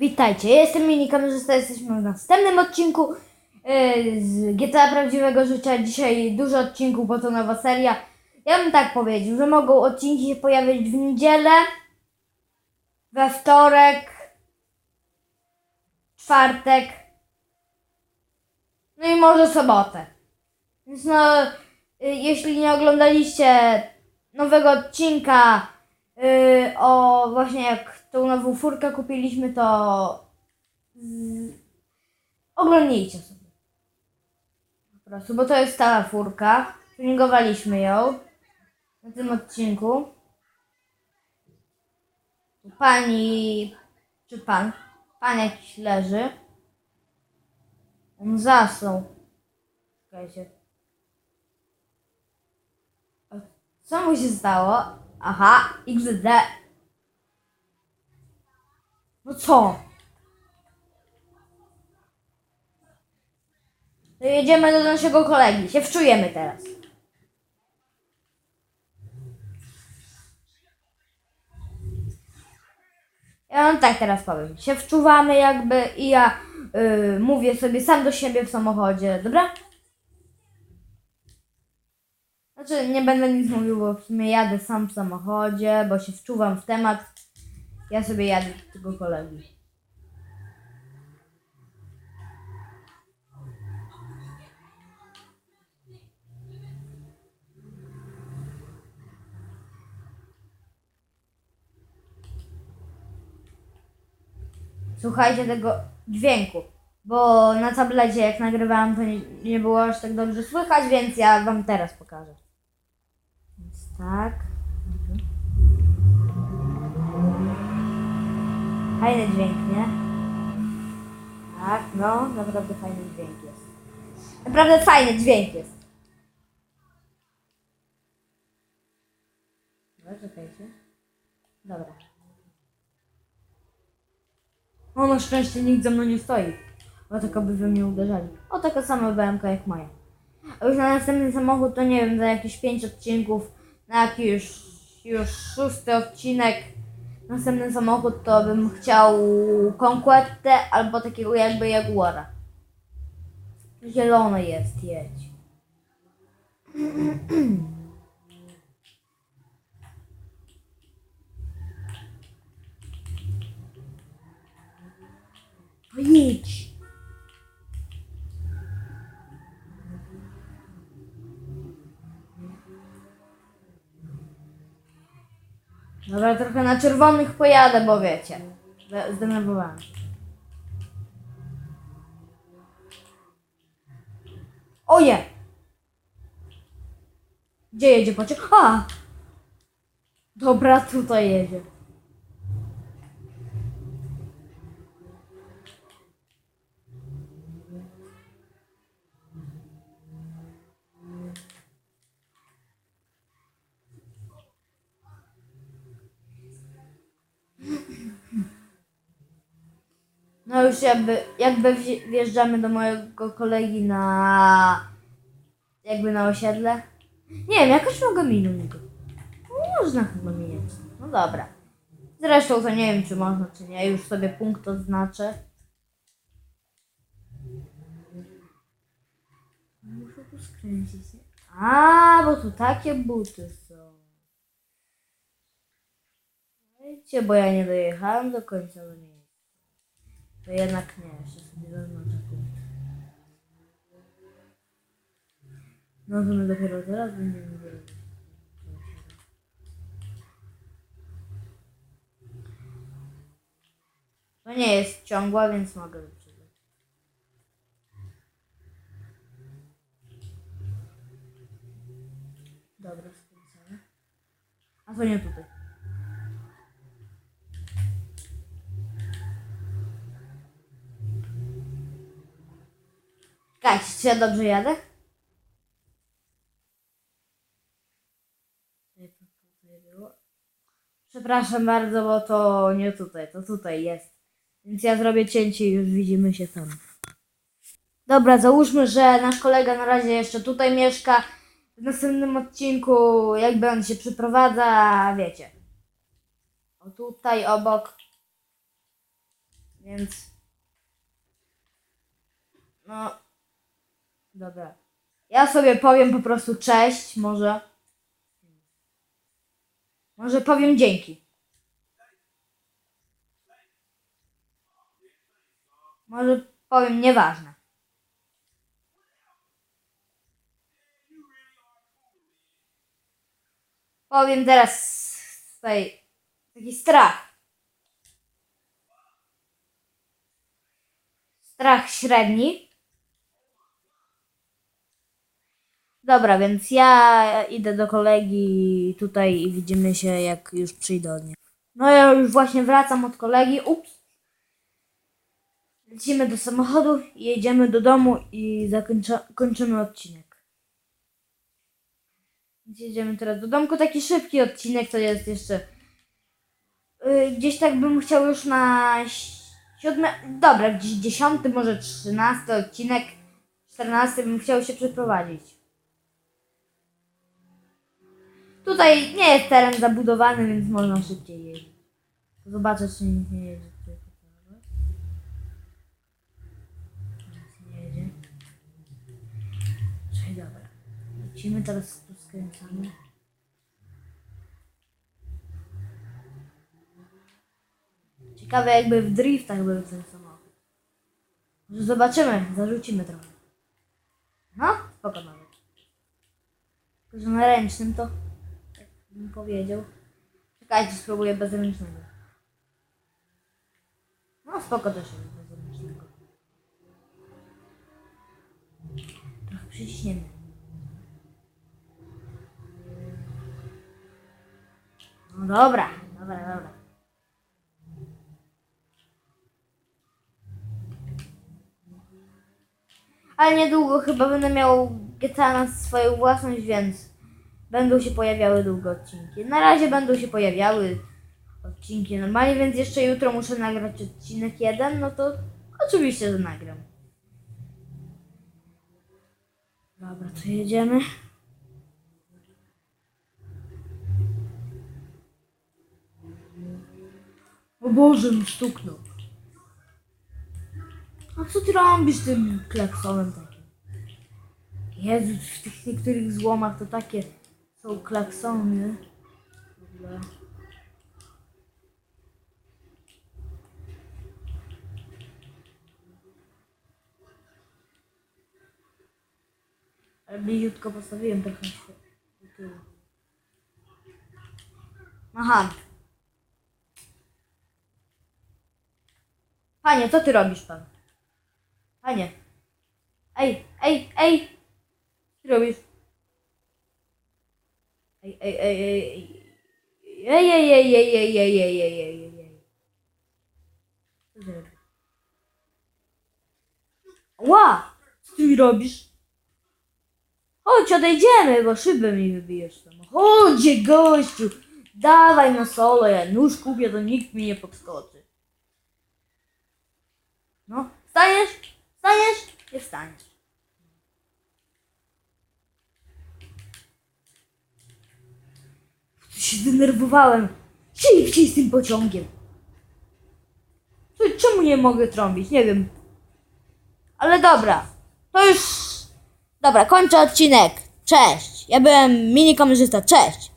Witajcie, jestem mini kamerzysta, jesteśmy w następnym odcinku yy, z GTA Prawdziwego Życia. Dzisiaj dużo odcinków, bo to nowa seria. Ja bym tak powiedział, że mogą odcinki się pojawić w niedzielę, we wtorek, czwartek, no i może sobotę. Więc no, y, jeśli nie oglądaliście nowego odcinka y, o właśnie jak tą nową furkę kupiliśmy, to z... oglądnijcie sobie. Po prostu, bo to jest stała furka. Tuningowaliśmy ją na tym odcinku. Pani, czy pan, pan jakiś leży. On zasnął. Czekajcie. Co mu się stało? Aha, XD. No co? To jedziemy do naszego kolegi. Się wczujemy teraz. Ja wam tak teraz powiem. Się wczuwamy jakby i ja y, mówię sobie sam do siebie w samochodzie, dobra? Znaczy nie będę nic mówił, bo w sumie jadę sam w samochodzie, bo się wczuwam w temat. Ja sobie jadę tego kolegi. Słuchajcie tego dźwięku, bo na tablecie jak nagrywałam to nie, nie było aż tak dobrze słychać, więc ja wam teraz pokażę. Więc tak. Fajny dźwięk, nie? Tak, no, naprawdę fajny dźwięk jest. Naprawdę fajny dźwięk jest. Dobra, czekajcie. Dobra. O, na szczęście nikt ze mną nie stoi. Bo tylko by we mnie uderzali. O, taka sama BMK jak moja. A już na następny samochód to nie wiem, za jakieś 5 odcinków, na jakiś już szósty odcinek, następny samochód to bym chciał Conquetę albo takiego jakby Jaguara. Zielone jest, jedź. No jedź. Dobra, trochę na czerwonych pojadę, bo wiecie. zde- Zdenerwowałem. Oje! Gdzie jedzie pociąg? A! Dobra, tutaj jedzie. Już jakby, jakby wje- wjeżdżamy do mojego kolegi na jakby na osiedle. Nie wiem, jakoś mogę minąć. No, Można chyba minąć. No dobra. Zresztą to nie wiem, czy można, czy nie. Już sobie punkt odznaczę. Muszę tu skręcić. A, bo tu takie buty są. Wiecie, bo ja nie dojechałem do końca do niej. To jednak nie, jeszcze sobie zaznaczę punkt. No to my dopiero teraz będziemy wiedzieć. To nie jest ciągła, więc mogę wyprzedzać. Dobra, skręcamy. A to nie tutaj. Czekajcie, czy ja dobrze jadę? Przepraszam bardzo, bo to nie tutaj, to tutaj jest. Więc ja zrobię cięcie i już widzimy się tam. Dobra, załóżmy, że nasz kolega na razie jeszcze tutaj mieszka. W następnym odcinku jakby on się przyprowadza, wiecie. O tutaj obok Więc. No. Dobra. Ja sobie powiem po prostu cześć, może. Może powiem dzięki. Może powiem nieważne. Powiem teraz tutaj taki strach. Strach średni. Dobra, więc ja idę do kolegi tutaj i widzimy się jak już przyjdę od niej. No ja już właśnie wracam od kolegi. Ups. Lecimy do samochodu jedziemy do domu i zakończa- kończymy odcinek. Jedziemy teraz do domku. Taki szybki odcinek, to jest jeszcze. Yy, gdzieś tak bym chciał już na siódmy. Dobra, gdzieś dziesiąty, może trzynasty odcinek. Czternasty bym chciał się przeprowadzić. Tutaj nie jest teren zabudowany, więc można szybciej jeździć. Zobaczę, czy nikt nie jedzie nie jedzie. Czyli dobra. Lecimy, teraz tu skręcamy. Ciekawe jakby w driftach był ten samochód. Zobaczymy, zarzucimy trochę. No, spoko nawet. Tylko, że na ręcznym to, tak bym powiedział. Czekajcie, spróbuję bez ręcznego. No, spoko też jest bez ręcznego. Trochę przyciśniemy. No dobra, dobra, dobra. Ale niedługo chyba będę miał GTA na swoją własność, więc będą się pojawiały długo odcinki. Na razie będą się pojawiały odcinki normalnie, więc jeszcze jutro muszę nagrać odcinek jeden, no to oczywiście, że nagram. Dobra, to jedziemy. O Boże, mi stuknął. A co ty robisz tym klaksonem takim? Jezu, w tych niektórych złomach to takie Çok klakson ya. Allah. Бьютка поставим так хорошо. Aha. Panie, co ty robisz pan? Panie. Ej, ej, ej! Ej, ej, ej, ej, ej. Ej, ej, ej, ej, ej, ej, ej? Ła! Co ty mi robisz? Chodź, odejdziemy, bo szybę mi wybijesz tam. Chodź, gościu! Dawaj na solo, ja nóż kupię, to nikt mi nie podskoczy. No, wstaniesz? Wstaniesz? Nie wstaniesz. Się zdenerwowałem. Szybciej z tym pociągiem. Czemu nie mogę trąbić? Nie wiem. Ale dobra. To już... Dobra, kończę odcinek. Cześć. Ja byłem mini kamerzysta. Cześć.